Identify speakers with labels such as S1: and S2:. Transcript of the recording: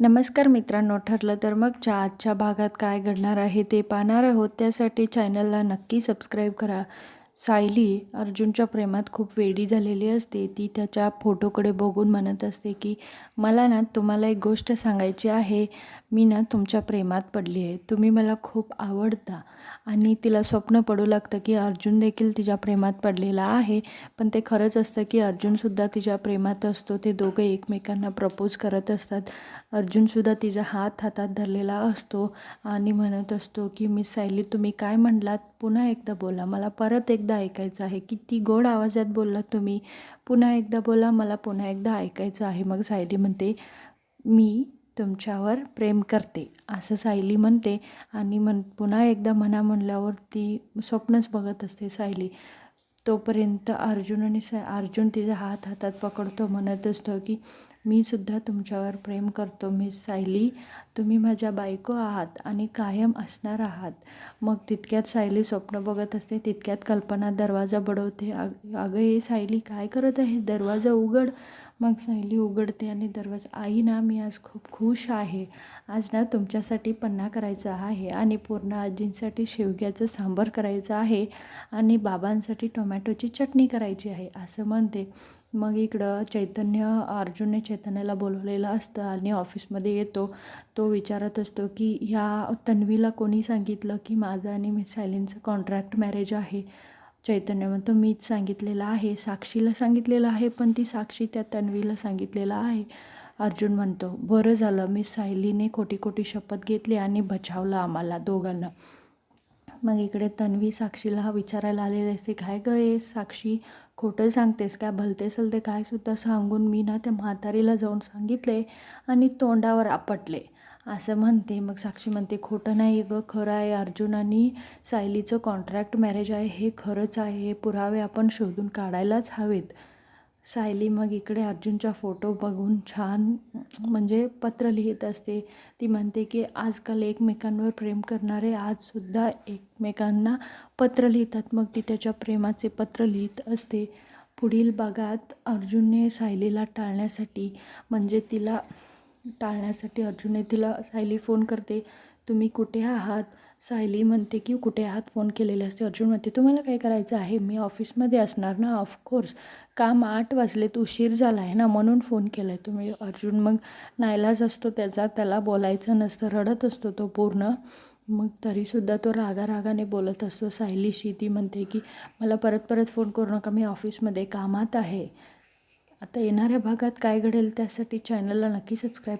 S1: नमस्कार मित्रांनो ठरलं तर मग च्या आजच्या भागात काय घडणार आहे ते पाहणार आहोत. त्यासाठी चॅनलला नक्की सबस्क्राईब करा. सायली अर्जुनच्या प्रेमात खूप वेडी झालेली असते. ती त्याच्या फोटोकडे बघून म्हणत असते की मला ना तुम्हाला एक गोष्ट सांगायची आहे. मी ना तुमच्या प्रेमात पडली आहे. तुम्ही मला खूप आवडता. आणि तिला स्वप्न पडू लागतं की अर्जुन देखील तिच्या प्रेमात पडलेला आहे. पण ते खरंच असतं की अर्जुनसुद्धा तिच्या प्रेमात असतो. ते दोघं एकमेकांना प्रपोज करत असतात. अर्जुनसुद्धा तिचा हात हातात धरलेला असतो आणि म्हणत असतो की मिस सायली तुम्ही काय म्हणलात? पुन्हा एकदा बोला. मला परत एकदा ऐकायचं आहे. किती गोड आवाजात बोललात तुम्ही. पुन्हा एकदा बोला. मला पुन्हा एकदा ऐकायचं आहे. मग सायली म्हणते मी तुमच्यावर प्रेम करते. असं सायली म्हणते आणि मन पुन्हा एकदा म्हणा म्हणल्यावर ती स्वप्नच बघत असते सायली. तोपर्यंत अर्जुन आणि अर्जुन तिचा हात हातात पकडतो म्हणत असतो की मी सुद्धा तुमच्यावर प्रेम करतो मी सायली. तुम्ही माझ्या बायको आहात आणि कायम असणार आहात मग तितक्यात सायली स्वप्न बघत असते तितक्यात कल्पना दरवाजा बडवते. अग अगं हे सायली काय करत आहे दरवाजा उघड. मग सायली उघडते आणि दरवाजा आई ना मी आज खूप खुश आहे. आज ना तुमच्यासाठी पन्ना करायचा आहे आणि पूर्ण आजींसाठी शेवग्याचं सांबार करायचं आहे आणि बाबांसाठी टोमॅटोची चटणी करायची आहे असं म्हणते. मग इकडं चैतन्य अर्जुनने चैतन्याला बोलवलेलं असतं आणि ऑफिसमध्ये येतो. तो विचारत असतो की ह्या तन्वीला कोणी सांगितलं की माझं आणि मी सायलींचं कॉन्ट्रॅक्ट मॅरेज आहे? चैतन्य म्हणतो मीच सांगितलेलं आहे साक्षीला सांगितलेलं आहे पण ती साक्षी त्या तन्वीला सांगितलेलं आहे. अर्जुन म्हणतो बरं झालं मी सायलीने खोटी खोटी शपथ घेतली आणि बचावलं आम्हाला दोघांना. मग इकडे तन्वी साक्षीला हा विचारायला आलेले असते काय गं हे साक्षी खोटं सांगतेस काय भलते सलते काय सुद्धा सांगून मी ना त्या म्हातारीला जाऊन सांगितले आणि तोंडावर आपटले. असं म्हणते. मग साक्षी म्हणते खोटं नाही गं खरं आहे. अर्जुन आणि सायलीचं कॉन्ट्रॅक्ट मॅरेज आहे. हे खरंच आहे. हे पुरावे आपण शोधून काढायलाच हवेत. सायली मग इकडे अर्जुनचा फोटो बघून छान म्हणजे पत्र लिहित असते. ती म्हणते की आजकाल एकमेकांवर प्रेम करणारे आजसुद्धा एकमेकांना पत्र लिहितात. मग ती त्याच्या प्रेमाचे पत्र लिहित असते. पुढील भागात अर्जुनने सायलीला टाळण्यासाठी म्हणजे तिला टाळण्यासाठी अर्जुनने तिला सायली फोन करते तुम्ही कुठे आहात? सायली म्हणते की कुठे आहात? फोन केलेले असते. अर्जुन म्हणते तुम्हाला काय करायचं आहे? मी ऑफिसमध्ये असणार ना? ऑफकोर्स काम आठ वाजलेत उशीर झाला आहे ना? म्हणून फोन केला आहे तुम्ही. अर्जुन मग नायलाज असतो त्याचा त्याला बोलायचं नसतं रडत असतो तो पूर्ण. मग तरीसुद्धा तो रागा रागाने बोलत असतो. सायलीशी ती म्हणते की मला परत परत फोन करू नका मी ऑफिसमध्ये कामात आहे. आता येणाऱ्या भागात काय घडेल त्यासाठी चॅनलला नक्की सबस्क्राईब